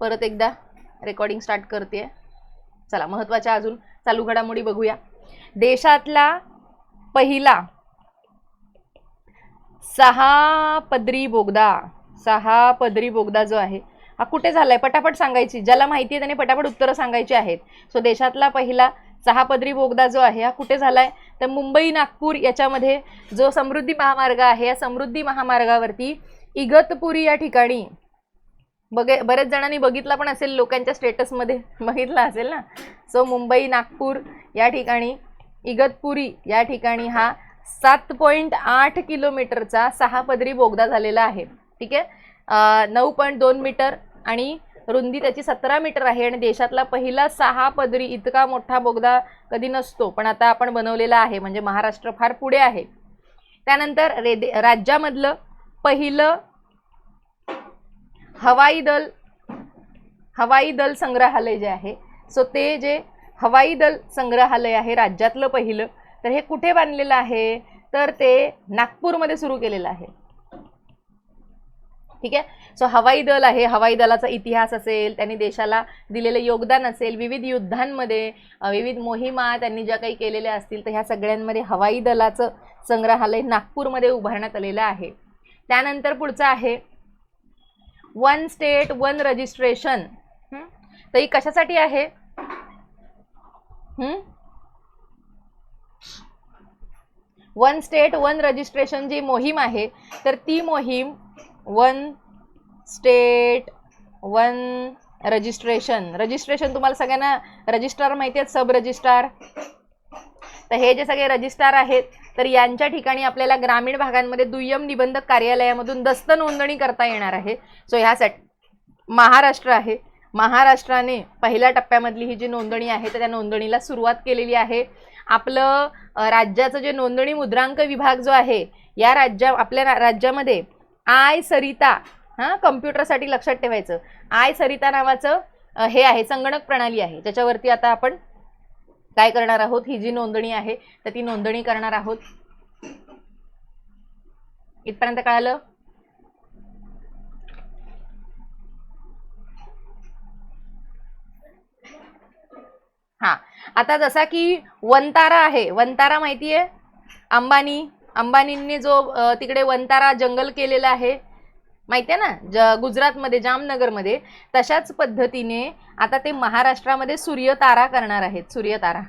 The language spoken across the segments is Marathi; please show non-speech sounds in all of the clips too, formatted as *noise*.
परत एकदा रेकॉर्डिंग स्टार्ट करते चला महत्त्वाच्या अजून चालू घडामोडी बघूया. देशातला पहिला सहा पदरी बोगदा सहा पदरी बोगदा जो आहे हा कुठे झालाय? पटापट सांगायची. ज्याला माहिती आहे त्याने पटापट उत्तरं सांगायची आहेत. सो देशातला पहिला सहा पदरी बोगदा जो आहे हा कुठे झालाय? तर मुंबई नागपूर याच्यामध्ये जो समृद्धी महामार्ग आहे या समृद्धी महामार्गावरती इगतपुरी या ठिकाणी बघे बऱ्याच जणांनी बघितला पण असेल लोकांच्या स्टेटसमध्ये. *laughs* बघितला असेल ना? सो मुंबई नागपूर या ठिकाणी इगतपुरी या ठिकाणी हा सात पॉईंट आठ किलोमीटरचा सहा पदरी बोगदा झालेला आहे. ठीक आहे? नऊ पॉईंट दोन मीटर आणि रुंदी त्याची सतरा मीटर आहे आणि देशातला पहिला सहा पदरी इतका मोठा बोगदा कधी नसतो पण आता आपण बनवलेला आहे. म्हणजे महाराष्ट्र फार पुढे आहे. त्यानंतर रेदे राज्यामधलं पहिलं हवाई दल हवाई दल संग्रहालय जे आहे सो ते जे हवाई दल संग्रहालय आहे राज्यातलं पहिलं तर हे कुठे बांधलेलं आहे? तर ते नागपूरमध्ये सुरू केलेलं आहे. ठीक आहे? सो हवाई दल आहे हवाई दलाचा इतिहास असेल त्यांनी देशाला दिलेलं योगदान असेल विविध युद्धांमध्ये विविध मोहिमा त्यांनी ज्या काही केलेल्या असतील तर ह्या सगळ्यांमध्ये हवाई दलाचं संग्रहालय नागपूरमध्ये उभारण्यात आलेलं आहे. त्यानंतर पुढचं आहे वन स्टेट वन रजिस्ट्रेशन तर ही कशासाठी आहे? वन स्टेट वन रजिस्ट्रेशन जी मोहीम आहे तर ती मोहीम one state one registration registration तुम्हाला सगळ्यांना रजिस्ट्रार माहिती आहेत सब रजिस्ट्रार तर हे जे सगळे रजिस्ट्रार आहेत तर यांच्या ठिकाणी आपल्याला ग्रामीण भागांमध्ये दुय्यम निबंधक कार्यालयामधून दस्त नोंदणी करता येणार आहे. सो ह्यासाठी महाराष्ट्र आहे. महाराष्ट्राने पहिल्या टप्प्यामधली ही जी नोंदणी आहे तर त्या नोंदणीला सुरुवात केलेली आहे. आपलं राज्याचं जे नोंदणी मुद्रांक विभाग जो आहे या राज्या आपल्या रा- राज्यामध्ये आय सरिता हां कम्प्युटरसाठी लक्षात ठेवायचं. आय सरिता नावाचं हे आहे संगणक प्रणाली आहे. ज्याच्यावरती आता आपण काय करणार आहोत? ही जी नोंदणी आहे तर ती नोंदणी करणार आहोत. इथपर्यंत कळालं? हा. आता जसा की वंतारा आहे. वंतारा माहिती आहे अंबानी. अंबानींनी जो तिकडे वंतारा जंगल केलेला आहे. माहिती आहे ना? ज गुजरातमध्ये जामनगरमध्ये तशाच पद्धतीने आता ते महाराष्ट्रामध्ये सूर्यतारा करणार आहेत. सूर्यतारा.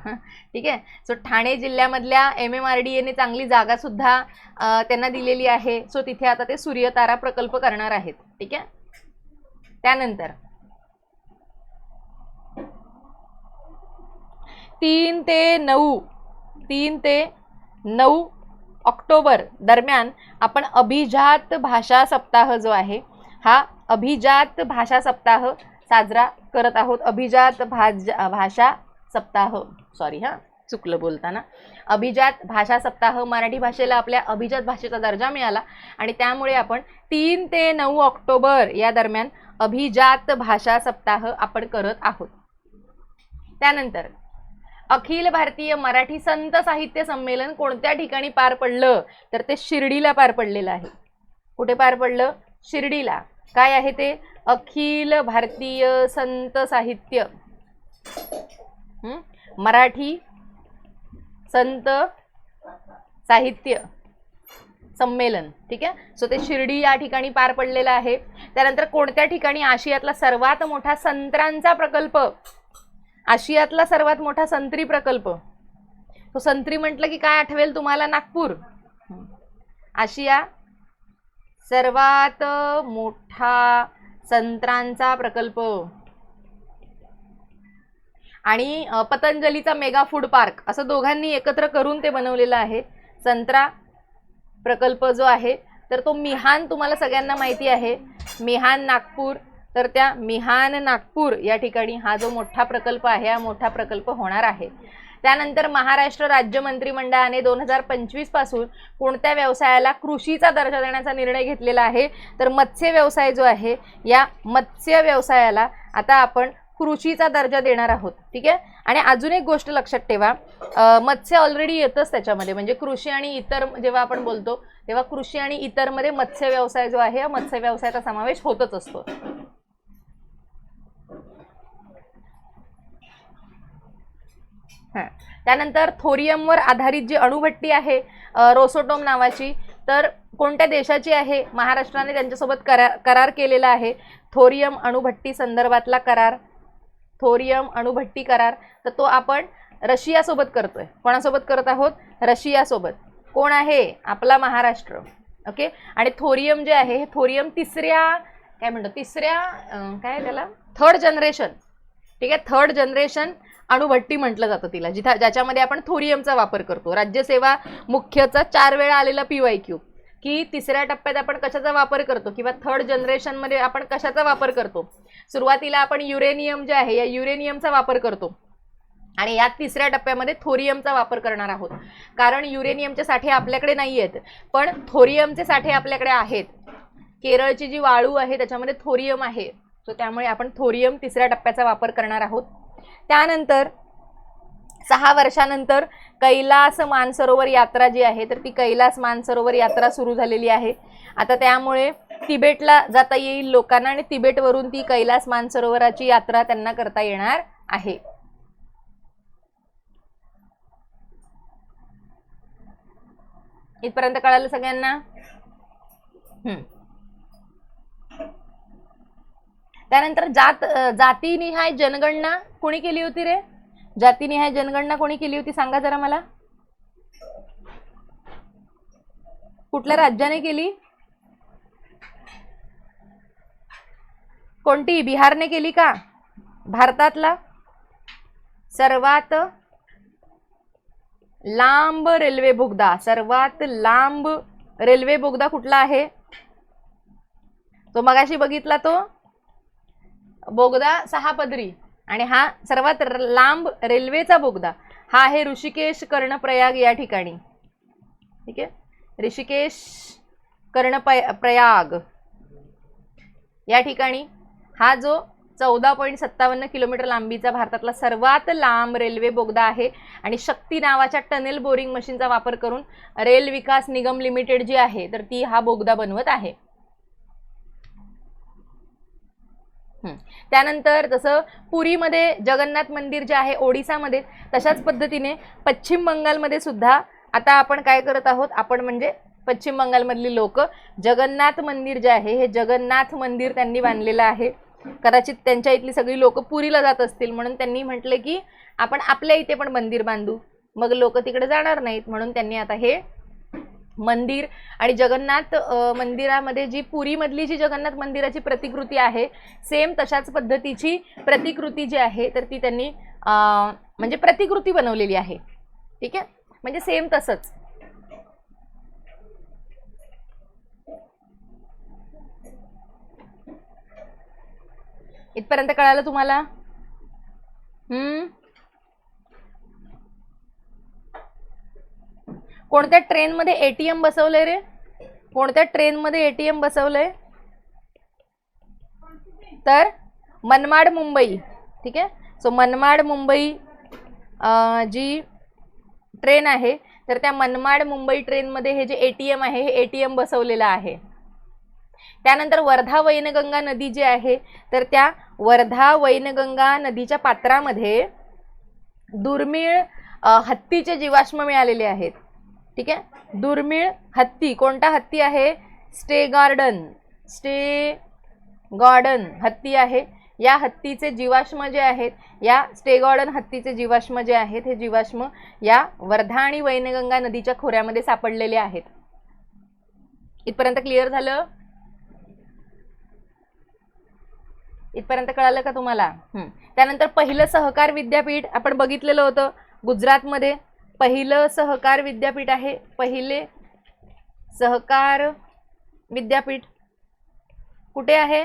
ठीक आहे? सो ठाणे जिल्ह्यामधल्या एम एम आर डी एने चांगली जागासुद्धा त्यांना दिलेली आहे. सो तिथे आता ते सूर्यतारा प्रकल्प करणार आहेत. ठीक आहे? त्यानंतर. तीन ते नऊ. तीन ते नऊ ऑक्टोबर दरम्यान आपण अभिजात भाषा सप्ताह जो आहे हा अभिजात भाषा सप्ताह साजरा करत आहोत. अभिजात भाज भाषा सप्ताह. सॉरी हां चुकलं बोलताना. अभिजात भाषा सप्ताह मराठी भाषेला आपल्या अभिजात भाषेचा दर्जा मिळाला आणि त्यामुळे आपण तीन ते नऊ ऑक्टोबर या दरम्यान अभिजात भाषा सप्ताह आपण करत आहोत. त्यानंतर अखिल भारतीय मराठी संत साहित्य संमेलन कोणत्या ठिकाणी पार पडलं? तर ते शिर्डीला पार पडलेलं आहे. कुठे पार पडलं? शिर्डीला. काय आहे ते? अखिल भारतीय संत साहित्य. मराठी संत साहित्य संमेलन. ठीक आहे? सो ते शिर्डी या ठिकाणी पार पडलेलं आहे. त्यानंतर कोणत्या ठिकाणी आशियातला सर्वात मोठा संत्रांचा प्रकल्प? आशियातला सर्वात मोठा संत्री प्रकल्प. तो संत्री म्हटलं की काय आठवेल तुम्हाला? नागपूर. आशिया सर्वात मोठा संत्रांचा प्रकल्प. आणि पतंजलीचा मेगा फूड पार्क. असं दोघांनी एकत्र करून ते बनवलेलं आहे. संत्रा प्रकल्प जो आहे तर तो मिहान तुम्हाला सगळ्यांना माहिती आहे. मिहान नागपूर तर त्या मिहान नागपूर या ठिकाणी हा जो मोठा प्रकल्प आहे हा मोठा प्रकल्प होणार आहे. त्यानंतर महाराष्ट्र राज्य मंत्रिमंडळाने दोन हजार पंचवीसपासून कोणत्या व्यवसायाला कृषीचा दर्जा देण्याचा निर्णय घेतलेला आहे तर मत्स्य व्यवसाय जो आहे या मत्स्य व्यवसायाला आता आपण कृषीचा दर्जा देणार आहोत. ठीक आहे? आणि अजून एक गोष्ट लक्षात ठेवा मत्स्य ऑलरेडी येतच त्याच्यामध्ये म्हणजे कृषी आणि इतर जेव्हा आपण बोलतो तेव्हा कृषी आणि इतरमध्ये मत्स्य व्यवसाय जो आहे मत्स्य व्यवसायाचा समावेश होतच असतो. त्यानंतर थोरियमवर आधारित जी अणुभट्टी आहे रोसोटोम नावाची तर कोणत्या देशाची आहे? महाराष्ट्राने त्यांच्यासोबत करार करार केलेला आहे. थोरियम अणुभट्टी संदर्भातला करार. थोरियम अणुभट्टी करार. तर तो आपण रशियासोबत करतोय. कोणासोबत करत आहोत? रशियासोबत. कोण आहे? आपला महाराष्ट्र. ओके? आणि थोरियम जे आहे हे थोरियम तिसऱ्या काय म्हणतो? तिसऱ्या काय आहे त्याला? Third generation. ठीक आहे? थर्ड जनरेशन अणुभट्टी म्हटलं जातं तिला जिथं ज्याच्यामध्ये आपण थोरियमचा वापर करतो. राज्यसेवा मुख्यचा चार वेळा आलेला पी वाय क्यू. की तिसऱ्या टप्प्यात आपण कशाचा वापर करतो किंवा थर्ड जनरेशनमध्ये आपण कशाचा वापर करतो? सुरुवातीला आपण युरेनियम जे आहे या युरेनियमचा वापर करतो. आणि या तिसऱ्या टप्प्यामध्ये थोरियमचा वापर करणार आहोत. कारण युरेनियमचे साठे आपल्याकडे नाही आहेत पण थोरियमचे साठे आपल्याकडे आहेत. केरळची जी वाळू आहे त्याच्यामध्ये थोरियम आहे. सो त्यामुळे आपण थोरियम तिसऱ्या टप्प्याचा वापर करणार आहोत. त्यानंतर सहा वर्षानंतर कैलास मानसरोवर यात्रा जी आहे तर ती कैलास मानसरोवर यात्रा सुरू झालेली आहे. आता त्यामुळे तिबेटला जाता येईल लोकांना आणि तिबेटवरून ती कैलास मानसरोवराची यात्रा त्यांना करता येणार आहे. इथपर्यंत कळालं सगळ्यांना? हम्म. त्यानंतर जात जातीनिहाय जनगणना कोणी केली होती रे? जातीनिहाय जनगणना कोणी केली होती? सांगा जरा मला. कुठल्या राज्याने केली? कोणती? बिहारने केली का? भारतातला? सर्वात लांब रेल्वे बोगदा. सर्वात लांब रेल्वे बोगदा कुठला आहे? तो मगाशी बघितला तो. बोगदा सहा पदरी. आणि हा सर्वात र- लांब रेल्वेचा बोगदा. हा आहे ऋषिकेश कर्णप्रयाग या ठिकाणी. ठीक आहे? ऋषिकेश कर्णपय प्रयाग या ठिकाणी. हा जो चौदा पॉईंट सत्तावन्न किलोमीटर लांबीचा भारतातला सर्वात लांब रेल्वे बोगदा आहे आणि शक्ती नावाच्या टनेल बोरिंग मशीनचा वापर करून रेल विकास निगम लिमिटेड जी आहे तर ती हा बोगदा बनवत आहे हं. त्यानंतर जसं पुरीमध्ये जगन्नाथ मंदिर जे आहे ओडिसामध्ये तशाच पद्धतीने पश्चिम बंगालमध्ये सुद्धा आता आपण काय करत आहोत आपण म्हणजे पश्चिम बंगालमधली लोक जगन्नाथ मंदिर जे आहे हे जगन्नाथ मंदिर त्यांनी बांधलेलं आहे. कदाचित त्यांच्या इथली सगळी लोक पुरीला जात असतील म्हणून त्यांनी म्हटलं की आपण आपल्या इथे पण मंदिर बांधू. मग लोक तिकडे जाणार नाहीत म्हणून त्यांनी आता हे मंदिर आणि जगन्नाथ मंदिरामध्ये जी पुरीमधली जी जगन्नाथ मंदिराची प्रतिकृती आहे सेम तशाच पद्धतीची प्रतिकृती जी आहे तर ती त्यांनी म्हणजे प्रतिकृती बनवलेली आहे. ठीक आहे? म्हणजे सेम तसंच. इथपर्यंत कळालं तुम्हाला? हम्म? कोणत्या ट्रेनमध्ये ए टी एम बसवलंय रे? कोणत्या ट्रेनमध्ये ए टी एम बसवलंय? तर मनमाड मुंबई ठीक आहे? सो मनमाड मुंबई जी ट्रेन आहे तर त्या मनमाड मुंबई ट्रेनमध्ये हे जे ए टी एम आहे हे ए टी एम बसवलेलं आहे. त्यानंतर वर्धा वैनगंगा नदी जी आहे तर त्या वर्धा वैनगंगा नदीच्या पात्रामध्ये दुर्मिळ हत्तीचे जीवाश्म मिळालेले आहेत. ठीक आहे? दुर्मिळ हत्ती. कोणता हत्ती आहे? Stay garden. स्टे गार्डन हत्ती आहे. या हत्तीचे जीवाश्म जे आहेत या स्टे गॉर्डन हत्तीचे जीवाश्म जे आहेत हे जीवाश्म या वर्धा आणि वैनगंगा नदीच्या खोऱ्यामध्ये सापडलेले आहेत. इथपर्यंत क्लिअर झालं? इथपर्यंत कळालं का तुम्हाला? त्यानंतर पहिलं सहकार विद्यापीठ आपण बघितलेलं होतं गुजरातमध्ये. पहिलं सहकार विद्यापीठ आहे. पहिले सहकार विद्यापीठ कुठे आहे?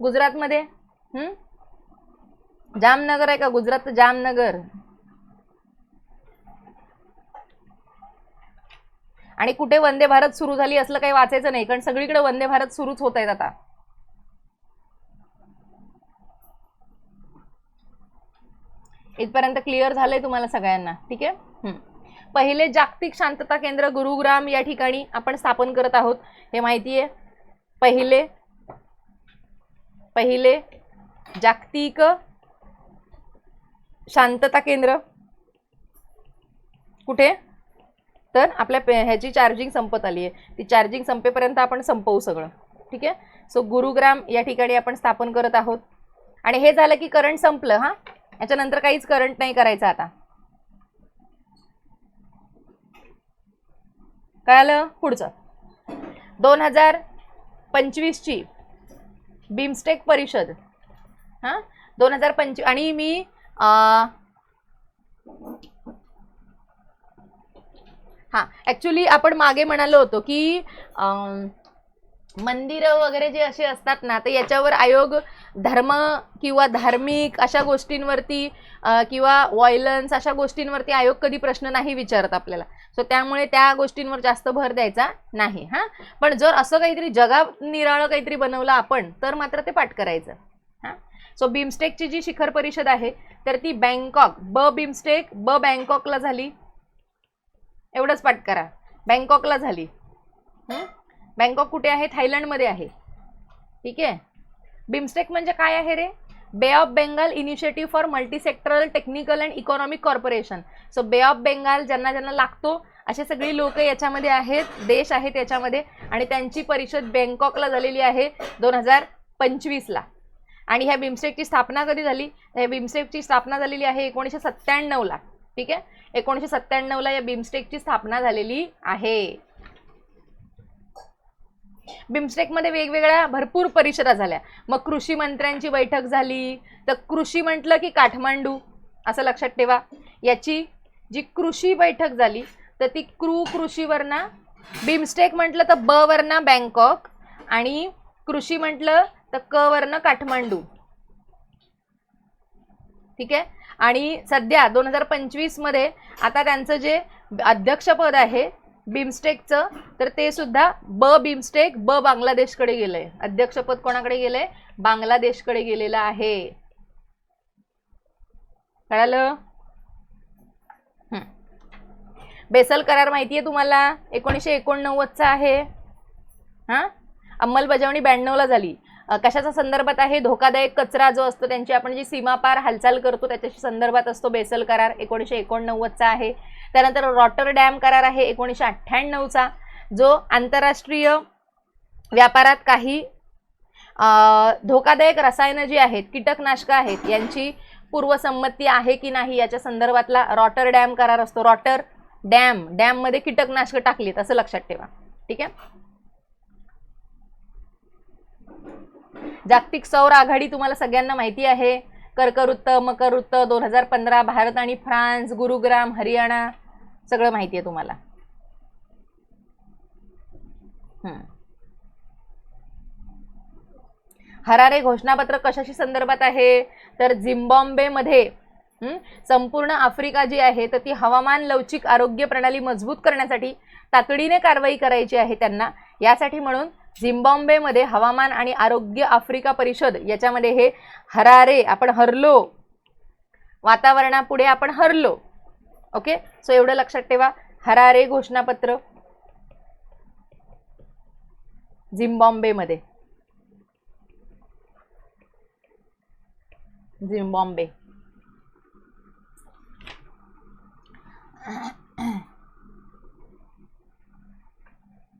गुजरातमध्ये. जामनगर आहे का? गुजरात जामनगर. आणि कुठे वंदे भारत सुरू झाली असलं काही वाचायचं नाही कारण सगळीकडे वंदे भारत सुरूच होत आहेत आता. इथपर्यंत क्लिअर झालंय तुम्हाला सगळ्यांना. ठीक आहे? पहिले जागतिक शांतता केंद्र गुरुग्राम या ठिकाणी आपण स्थापन करत आहोत. हे माहिती आहे. पहिले पहिले जागतिक शांतता केंद्र. कुठे? तर आपल्या ह्याची चार्जिंग संपत आली आहे ती चार्जिंग संपेपर्यंत आपण संपवू सगळं. ठीक आहे? सो गुरुग्राम या ठिकाणी आपण स्थापन करत आहोत. आणि हे झालं की करंट संपलं हां? याच्यानंतर काहीच करंट नाही करायचं आता. कळालं? पुढचं. दोन हजार पंचवीसची बिमस्टेक परिषद. हां? दोन हजार पंचवीस आणि मी अं, हां ॲक्च्युली आपण मागे म्हणालो होतो की अं, मंदिरं वगैरे जे असे असतात ना तर याच्यावर आयोग धर्म किंवा धार्मिक अशा गोष्टींवरती किंवा वॉयलन्स अशा गोष्टींवरती आयोग कधी प्रश्न नाही विचारत आपल्याला. सो त्यामुळे त्या गोष्टींवर जास्त भर द्यायचा नाही हां. पण जर असं काहीतरी जगा निराळं काहीतरी बनवलं आपण तर मात्र ते पाठ करायचं हां. सो बिमस्टेकची जी शिखर परिषद आहे तर ती बँकॉक ब बिमस्टेक ब बँकॉकला झाली. एवढंच पाठ करा. बँकॉकला झाली. बँकॉक कुठे आहे? थायलंडमध्ये आहे. ठीक आहे? बिमस्टेक म्हणजे काय आहे रे? Bay of Bengal initiative for multisectoral technical and economic corporation. So bay of Bengal ज्यांना ज्यांना लागतो असे सगळी लोक याच्यामध्ये आहेत देश आहेत याच्यामध्ये आणि त्यांची परिषद बँकॉकला झालेली आहे दोन हजार पंचवीसला. आणि ह्या बिमस्टेकची स्थापना कधी झाली? ह्या बिमस्टेकची स्थापना झालेली आहे एकोणीसशे सत्त्याण्णवला. ठीक आहे? एकोणीसशे सत्त्याण्णवला या बिमस्टेकची स्थापना झालेली आहे. बिमस्टेकमध्ये वेगवेगळ्या भरपूर परिषदा झाल्या. मग कृषी मंत्र्यांची बैठक झाली. तर कृषी म्हटलं की काठमांडू असं लक्षात ठेवा. याची जी कृषी बैठक झाली तर ती क्रू कृषीवरना बिमस्टेक म्हटलं तर ब वरना बँकॉक आणि कृषी म्हटलं तर क वरनं काठमांडू. ठीक आहे? आणि सध्या दोन हजार पंचवीसमध्ये आता त्यांचं जे अध्यक्षपद आहे बिमस्टेकचं तर ते सुद्धा ब बिमस्टेक ब बांगलादेशकडे गेलंय. अध्यक्षपद कोणाकडे गेलंय? बांगलादेशकडे गेलेलं आहे. कळालं? बेसल करार माहिती आहे तुम्हाला? एकोणीसशे एकोणनव्वदचा आहे. हां? अंमलबजावणी ब्याण्णवला झाली. कशाचा संदर्भात आहे? धोकादायक कचरा जो असतो त्यांची आपण जी सीमापार हालचाल करतो त्याच्याशी संदर्भात असतो बेसल करार एकोणीसशे एकोणनव्वदचा आहे. त्यानंतर रॉटर डॅम करार आहे एकोणीसशे अठ्ठ्याण्णवचा जो आंतरराष्ट्रीय व्यापारात काही धोकादायक रसायनं जी आहेत कीटकनाशकं आहेत यांची पूर्वसंमती आहे की नाही? याच्या संदर्भातला रॉटर डॅम करार असतो. रॉटर डॅम डॅममध्ये कीटकनाशकं टाकलीत असं लक्षात ठेवा. ठीक आहे? जागतिक सौर आघाडी तुम्हाला सगळ्यांना माहिती आहे. कर्कवृत्त मकरवृत्त दोन हजार पंधरा भारत आणि फ्रान्स गुरुग्राम हरियाणा सगळं माहिती आहे तुम्हाला. हरारे घोषणापत्र कशाशी संदर्भात आहे? तर झिम्बॉम्बेमध्ये संपूर्ण आफ्रिका जी आहे तर ती हवामान लवचिक आरोग्य प्रणाली मजबूत करण्यासाठी तातडीने कारवाई करायची आहे त्यांना. यासाठी म्हणून झिम्बाब्वेमध्ये हवामान आणि आरोग्य आफ्रिका परिषद याच्यामध्ये हे हरारे आपण हरलो. वातावरणापुढे आपण हरलो. ओके सो एवढं लक्षात ठेवा. हरारे घोषणापत्र. झिम्बाब्वेमध्ये. झिम्बाब्वे.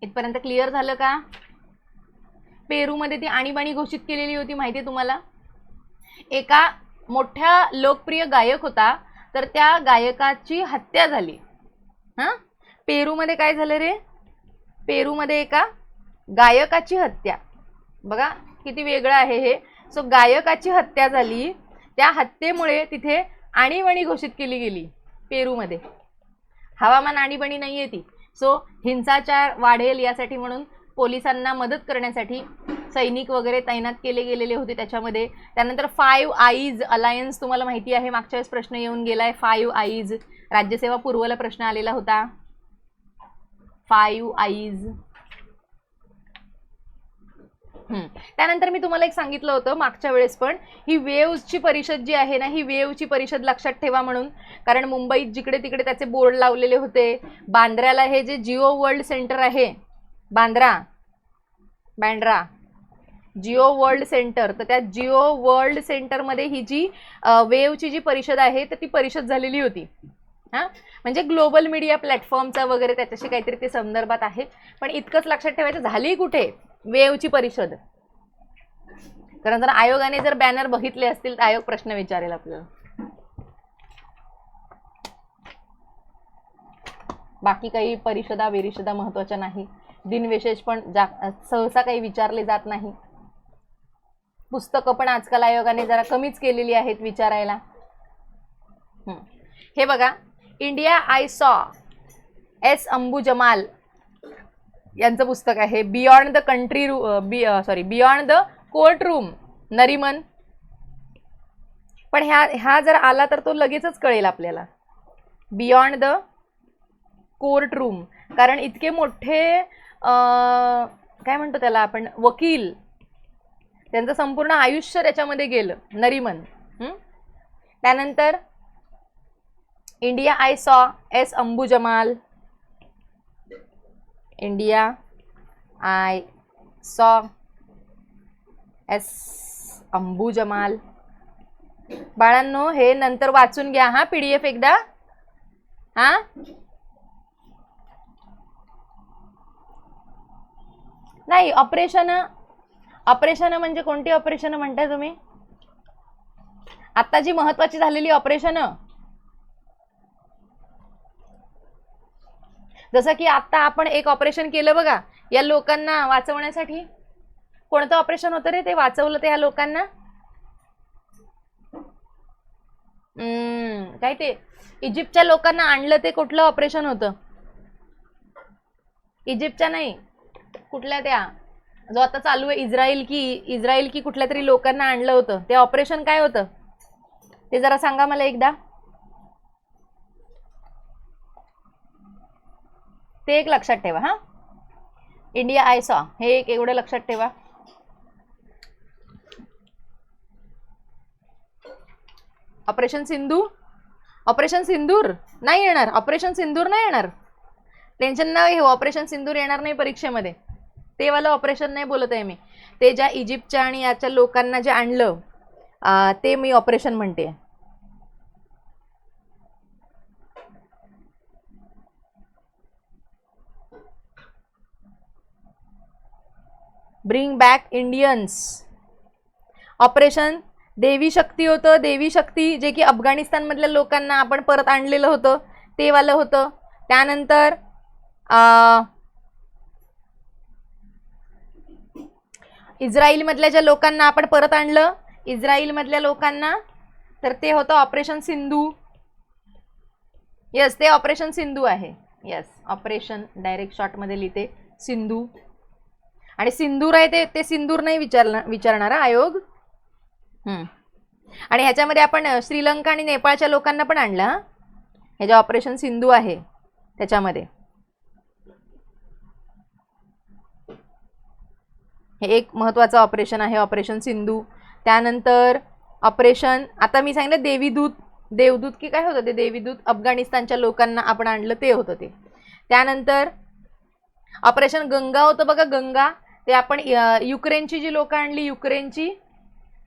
इथपर्यंत क्लिअर झालं का? पेरूमध्ये ती आणीबाणी घोषित केलेली होती माहिती आहे तुम्हाला? एका मोठ्या लोकप्रिय गायक होता तर त्या गायकाची हत्या झाली. हां? पेरूमध्ये काय झालं रे? पेरूमध्ये एका गायकाची हत्या. बघा किती वेगळं आहे हे. सो गायकाची हत्या झाली. त्या हत्येमुळे तिथे आणीबाणी घोषित केली गेली पेरूमध्ये. हवामान आणीबाणी नाही आहे ती. सो हिंसाचार वाढेल यासाठी म्हणून पोलिसांना मदत करण्यासाठी सैनिक वगैरे तैनात केले गेलेले होते त्याच्यामध्ये. त्यानंतर फाईव्ह आईज अलायन्स तुम्हाला माहिती आहे मागच्या वेळेस प्रश्न येऊन गेला आहे फाईव्ह आईज राज्यसेवा पूर्वला प्रश्न आलेला होता. फाईव्ह आईज त्यानंतर मी तुम्हाला एक सांगितलं होतं मागच्या वेळेस पण ही वेव्हची परिषद जी आहे ना ही वेव्हची परिषद लक्षात ठेवा म्हणून. कारण मुंबईत जिकडे तिकडे त्याचे बोर्ड लावलेले होते. बांद्र्याला हे जे जिओ वर्ल्ड सेंटर आहे बांद्रा बँड्रा जिओ वर्ल्ड सेंटर. तर त्या जिओ वर्ल्ड सेंटरमध्ये ही जी वेवची जी परिषद आहे तर ती परिषद झालेली होती. हां? म्हणजे ग्लोबल मीडिया प्लॅटफॉर्मचा वगैरे त्याच्याशी काहीतरी ते संदर्भात आहे. पण इतकंच लक्षात ठेवायचं झाली कुठे वेवची परिषद? कारण जर आयोगाने जर बॅनर बघितले असतील तर आयोग प्रश्न विचारेल आपल्याला. बाकी काही परिषदा विरिषदा महत्त्वाच्या नाही. दिनविशेष पण जा सहसा काही विचारले जात नाही. पुस्तकं पण आजकाल आयोगाने जरा कमीच केलेली आहेत विचारायला. हे. बघा India I saw S Ambu Jamal यांचं पुस्तक आहे. बियॉन्ड द कंट्री रू बी sorry beyond the courtroom Nariman. पण ह्या ह्या जर आला तर तो लगेचच कळेल आपल्याला. बियॉन्ड द कोर्ट रूम कारण इतके मोठे काय म्हणतो त्याला आपण? वकील. त्यांचं संपूर्ण आयुष्य त्याच्यामध्ये गेलं. नरिमन. त्यानंतर India I saw S Ambu Jamal India I saw S Ambu Jamal बाळांनो हे नंतर वाचून घ्या हा पी डी एफ एकदा. हा? नाही ऑपरेशन ऑपरेशन म्हणजे कोणती ऑपरेशन म्हणताय तुम्ही? आता जी महत्वाची झालेली ऑपरेशन जसं की आता आपण एक ऑपरेशन केलं बघा या लोकांना वाचवण्यासाठी. कोणतं ऑपरेशन होतं रे ते वाचवलं ते या लोकांना काय ते? इजिप्तच्या लोकांना आणलं ते कुठलं ऑपरेशन होतं? इजिप्तच्या नाही. कुठल्या त्या? जो आता चालू आहे इस्रायल की इस्रायल की कुठल्या तरी लोकांना आणलं होतं. ते ऑपरेशन काय होतं? ते जरा सांगा मला एकदा. ते एक लक्षात ठेवा हा. इंडिया आय सॉ हे एक एवढं लक्षात ठेवा. ऑपरेशन सिंधू? ऑपरेशन सिंदूर? नाही येणार. ऑपरेशन सिंदूर नाही येणार. टेन्शन नाही हे ऑपरेशन सिंदूर येणार नाही परीक्षेमध्ये. ते वालं ऑपरेशन नाही बोलत आहे मी. ते ज्या इजिप्तच्या आणि याच्या लोकांना जे आणलं ते मी ऑपरेशन म्हणते. Bring back Indians operation Devi Shakti होतं. देवी शक्ती जे की अफगाणिस्तानमधल्या लोकांना आपण परत आणलेलं होतं ते वालं होतं. त्यानंतर इस्रायलमधल्या ज्या लोकांना आपण परत आणलं इस्रायलमधल्या लोकांना तर ते होतं ऑपरेशन सिंधू. येस ते ऑपरेशन सिंधू आहे. येस ऑपरेशन डायरेक्ट शॉर्टमध्ये लिहिते सिंधू. आणि सिंदूर आहे ते ते सिंदूर नाही विचारणार विचारणारा आयोग. आणि ह्याच्यामध्ये आपण श्रीलंका आणि नेपाळच्या लोकांना पण आणलं हा. हे जे ऑपरेशन सिंधू आहे त्याच्यामध्ये. हे एक महत्त्वाचं ऑपरेशन आहे ऑपरेशन सिंधू. त्यानंतर ऑपरेशन आता मी सांगितलं देवीदूत देवदूत की काय होतं ते? देवीदूत अफगाणिस्तानच्या लोकांना आपण आणलं ते होतं ते. त्यानंतर ऑपरेशन गंगा होतं बघा गंगा. ते आपण युक्रेनची जी लोकं आणली युक्रेनची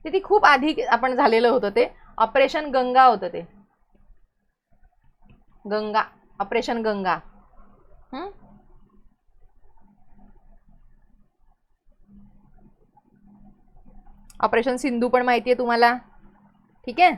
ते ती खूप आधी आपण झालेलं होतं ते. ऑपरेशन गंगा होतं ते. गंगा ऑपरेशन गंगा. ऑपरेशन सिंधू पण माहिती आहे तुम्हाला? ठीक आहे?